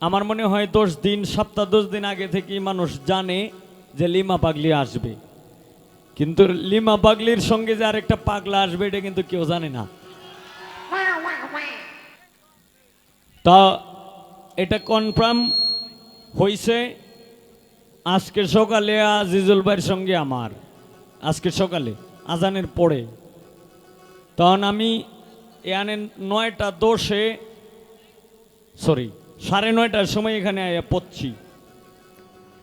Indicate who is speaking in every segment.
Speaker 1: আমার মনে হয় দশ দিন, সপ্তাহ, দশ দিন আগে থেকেই মানুষ জানে যে লিমা পাগলি আসবে। কিন্তু লিমা পাগলির সঙ্গে যে আরেকটা পাগলা আসবে, এটা কিন্তু কেউ জানে না। তা এটা কনফার্ম হয়েছে আজকে সকালে আজিজুল ভাইয়ের সঙ্গে আমার। আজকে সকালে, আজানের পরে। তখন আমি এ এখানে নয়টা দোষে সরি সাড়ে নয়টার সময় এখানে পড়ছি।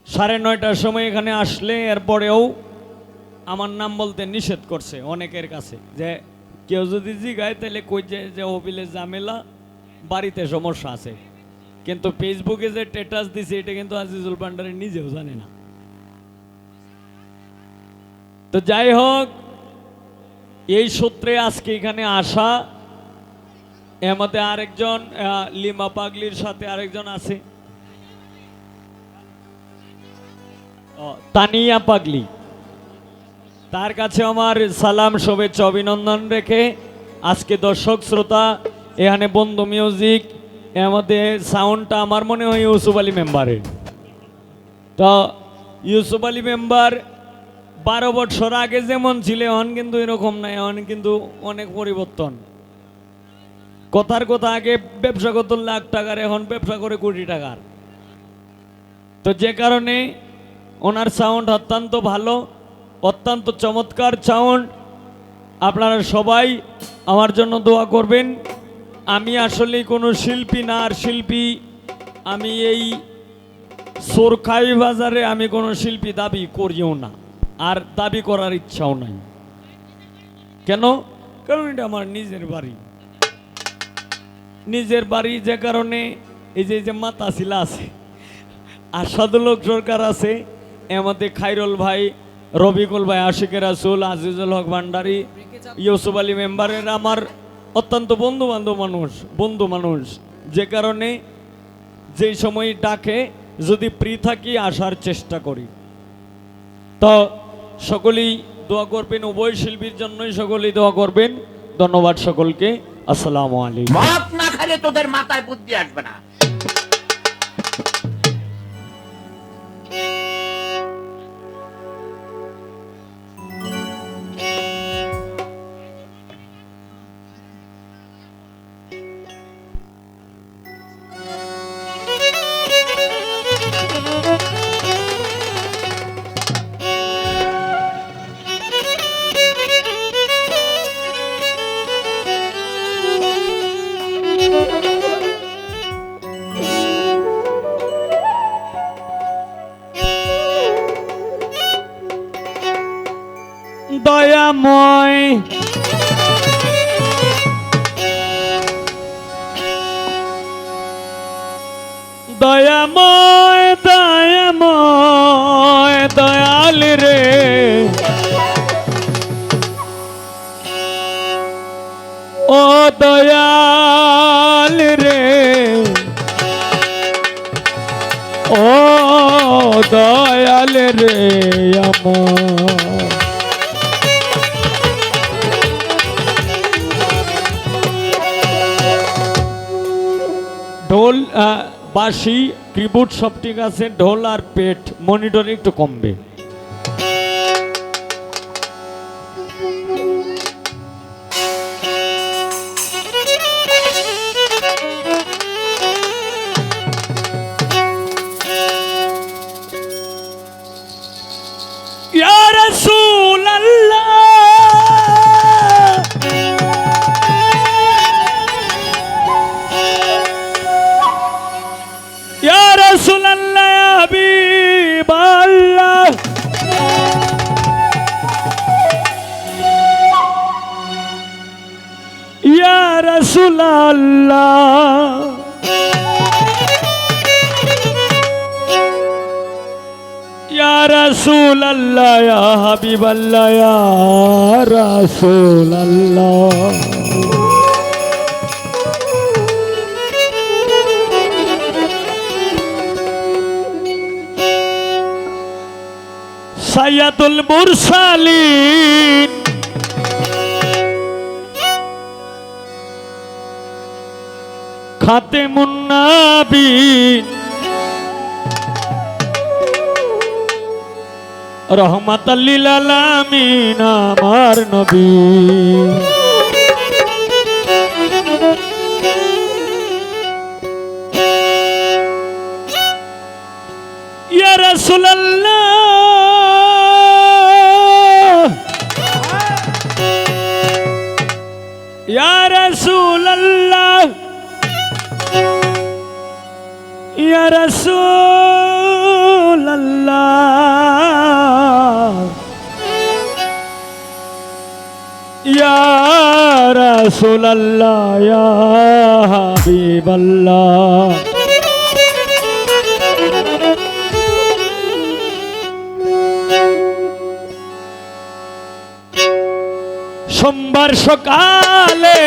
Speaker 1: সাড়ে নয়টার সময় এখানে আসলে এরপরেও আমার নাম বলতে নিষেধ করছে অনেকের কাছে যে কেউ যদি জিগায় তাহলে কই যে অবিলে ঝামেলা, বাড়িতে সমস্যা আছে। কিন্তু ফেসবুকে যে স্ট্যাটাস দিছে, এটা কিন্তু আজিজুল পান্ডারি নিজেও জানে না। তো যাই হোক, এই সূত্রে আজকে এখানে আসা মধ্যে আরেকজন লিমা পাগলির সাথে আরেকজন আছে। তানিয়া পাগলি। তার কাছে আমার সালাম, শুভেচ্ছা, অভিনন্দন রেখে আজকে দর্শক, শ্রোতা, এখানে বন্ধু মিউজিক মধ্যে সাউন্ডটা আমার মনে হয় ইউসুফ আলী মেম্বারের তো, ইউসুফ আলী মেম্বার বারো বছর আগে যেমন ছিল, এখন কিন্তু এরকম নাই, এখন কিন্তু অনেক পরিবর্তন। কথার কথা আগে ব্যবসা করতো লাখ টাকার, এখন ব্যবসা করে কোটি টাকার। তো যে কারণে ওনার সাউন্ড অত্যন্ত ভালো, অত্যন্ত চমৎকার সাউন্ড আপনারা সবাই আমার জন্য দোয়া করবেন। আমি আসলে কোনো শিল্পী না, আর শিল্পী আমি এই সোরখাই বাজারে আমি কোনো শিল্পী দাবি করিও না, আর দাবি করার ইচ্ছাও নাই। কেন? কারণ এটা আমার নিজের বাড়ি। নিজের বাড়ি যে কারণে এই যে যে মাতা শিলা আছে আসাদুলক সরকার আছে মধ্যে খাইরুল ভাই রবিকুল ভাই আশিকের রাসুল, আজিজুল হক ভান্ডারি, ইউসুফ আলী মেম্বারের আমার অত্যন্ত বন্ধু বান্ধব মানুষ, বন্ধু মানুষ। যে কারণে যেই সময় ডাকে, যদি প্রি থাকি আসার চেষ্টা করি। তো সকলেই দোয়া করবেন, উভয় শিল্পীর জন্যই সকলেই দোয়া করবেন। ধন্যবাদ সকলকে। আসসালামু আলাইকুম।
Speaker 2: খাইলে তোদের মাথায় বুদ্ধি আসবে না।
Speaker 1: দয়াময় দয়াময় দয়াময় দয়াল রে। ও দয়াল রে। ও দয়াল রে আমার। ঢোল বাঁশি কিবোর্ড সব ঠিক আছে ঢোল আর পেট মনিটর একটু কমবে। রাসুল আল্লাহ হাবিব আল্লাহ রাসুল আল্লাহ সাইয়াতুল মুরসালিন। খাতে মুন্নাবিন রহমাতাল্লিল আলামিন আমার নবী। ইয়া রাসূলুল্লাহ। ইয়া রাসূলুল্লাহ। ইয়া ইয়া রাসূলুল্লাহ, ইয়া হাবিবাল্লাহ। সোমবার সকালে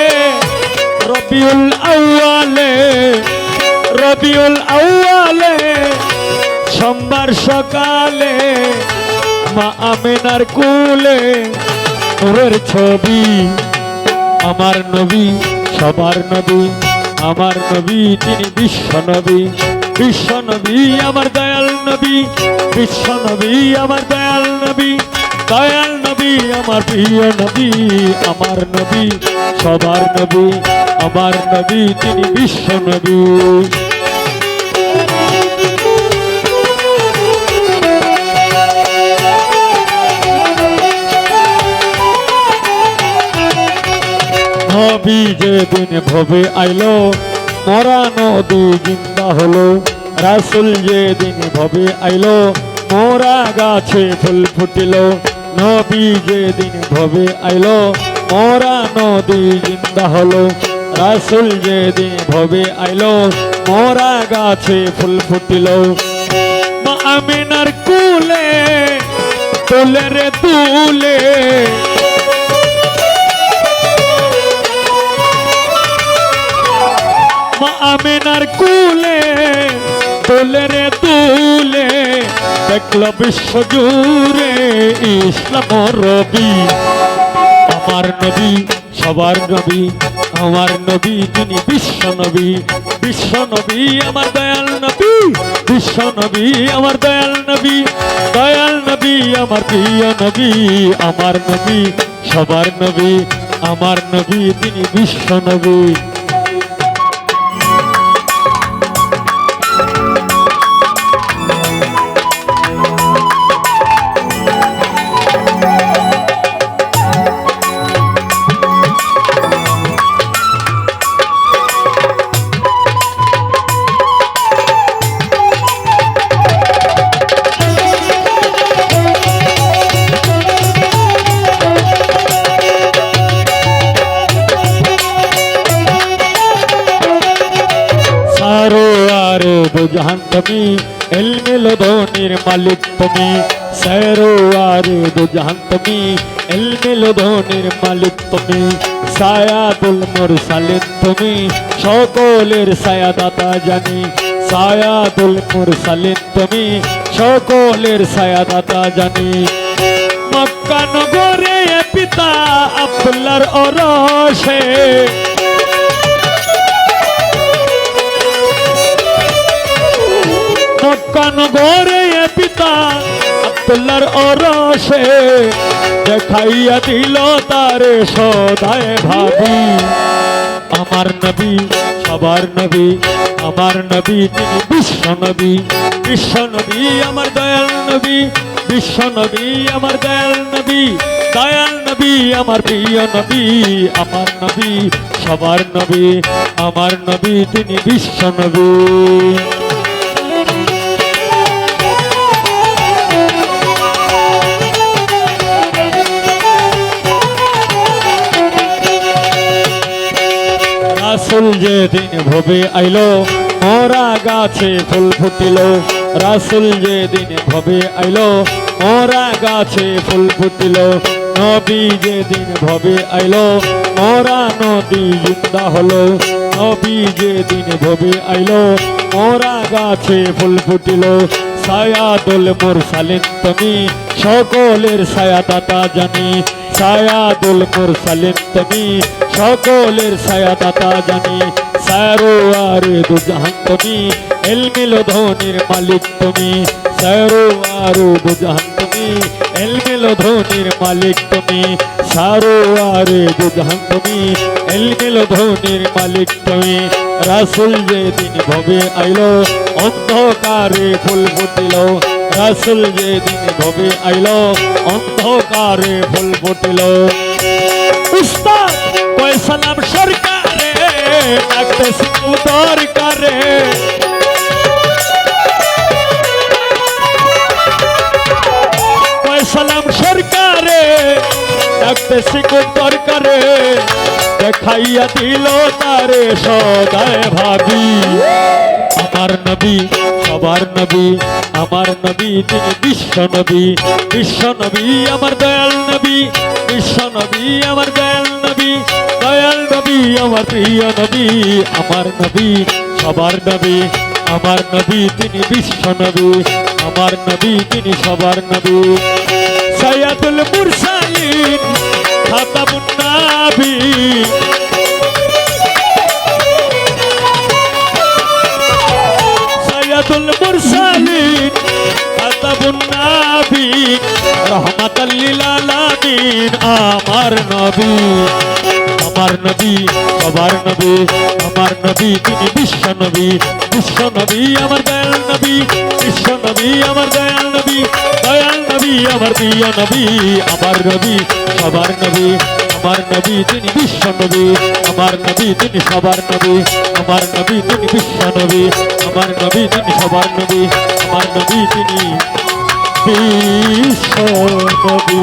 Speaker 1: রবিউল আউয়ালে রবিউল আউয়ালে সোমবার সকালে মা আমেনার কুলে নূরের ছবি। আমার নবী, সবার নবী, আমার নবী, তিনি বিশ্ব নবী। বিশ্ব নবী, আমার দয়াল নবী। বিশ্ব নবী, আমার দয়াল নবী। দয়াল নবী, আমার প্রিয় নবী। আমার নবী, সবার নবী। আমার নবী, তিনি বিশ্ব নবী। নবী যেদিন ভবে আইলো মরা নদী জিন্দা হলো। রাসুল যেদিন ভবে আইলো, মোরা গাছে ফুল ফুটিল। নবী যেদিন ভবে আইলো মোরা নদী জিন্দা হলো। রাসুল যেদিন ভবে আইলো, মোরা গাছে ফুল ফুটিল। আমিনার কুলে তুলে রে তুলে মা আমিনার কুলে তুলে রে তুলে দেখল বিশ্ব জুড়ে ইসলাম রবি। আমার নবী, সবার নবী, আমার নবী তিনি বিশ্ব নবী বিশ্ব নবী আমার দয়াল নবী, বিশ্ব নবী আমার দয়াল নবী দয়াল নবী আমার প্রিয় নবী, আমার নবী, সবার নবী, আমার নবী তিনি বিশ্ব নবী। আর দুজাহান তুমি এলমেল ধনির মালিক তুমি সারো আর দুজাহান তুমি এলমেল ধনির মালিক তুমি, সায়াদুল মুরসালিন তুমি, সকলের সায়াদাতা জানি, সায়াদুল মুরসালিন তুমি, সকলের সায়াদাতা জানি। মক্কা নগরে পিতা আব্দুল্লাহর অরসে মক্কান গরে পিতা আব্দুল্লাহর অরসে দেখাইয়া দিল তারে সদায় ভাবি। আমার নবী, সবার নবী, আমার নবী, তিনি বিশ্ব নবী বিশ্ব নবী, আমার দয়াল নবী, বিশ্ব নবী, আমার দয়াল নবী দয়াল নবী, আমার প্রিয় নবী, আমার নবী, সবার নবী, আমার নবী, তিনি বিশ্ব নবী। রাসুল যেদিন ভবে আইলো, মোরা গাছে ফুল ফুটিল। রাসুল যেদিন ভবে আইলো, মোরা গাছে ফুল ফুটিল। নবী যেদিন ভবে আইলো, মোরা নদী জিন্দা হলো। নবী যেদিন ভবে আইলো, মোরা গাছে ফুল ফুটিল। সায়াদুল মুরসালিন তুমি, সকলের ছায়া দাতা জানি। সায়াদুল মুরসালিন তুমি সকলের ছায়া দাতা জানি সারো আর দুজাহান তুমি, এলমিল ধনির মালিক তুমি তেরো আরও দুজাহান তুমি, এলমেলো ধনির মালিক তুমি সারো আরে দুজাহান তুমি, এলমেলো ধনির মালিক তুমি। রাসুল যেদিন ভবে আইলো, অন্ধকারে ফুল ফুটিল। রাসুল যেদিন ভবে আইলো, অন্ধকারে ফুল ফুটিল। উস্তাদ! কয় সালাম সরকারে? দরকারে। সালাম সরকারে? দরকারে। দেখাইয়া দিল তারে সদায় ভাবি। আমার নবী, সবার নবী, আমার নবী, তিনি বিশ্ব নবী। বিশ্ব নবী, আমার দয়াল নবী। বিশ্ব নবী, আমার দয়াল নবী, দয়াল নবী, আমার প্রিয় নবী, আমার নবী, সবার নবী, আমার নবী তিনি বিশ্ব নবী, আমার নবী তিনি সবার নবী। সৈয়াদুল মুরসালিন খাতাবুন নাবী আলামিন আমার নবী। আমার নবী, সবার নবী, আমার নবী, তিনি বিশ্ব নবী। বিশ্ব নবী, আমার দয়াল নবী। বিশ্ব নবী, আমার দয়াল নবী। দয়াল নবী, আমার প্রিয় নবী। আমার নবী, সবার নবী। আমার নবী, তিনি বিশ্ব নবী। আমার নবী, তিনি সবার নবী। আমার নবী, তিনি বিশ্ব নবী। আমার নবী, তিনি সবার নবী। আমার নবী, তিনি বিশ্ব নবী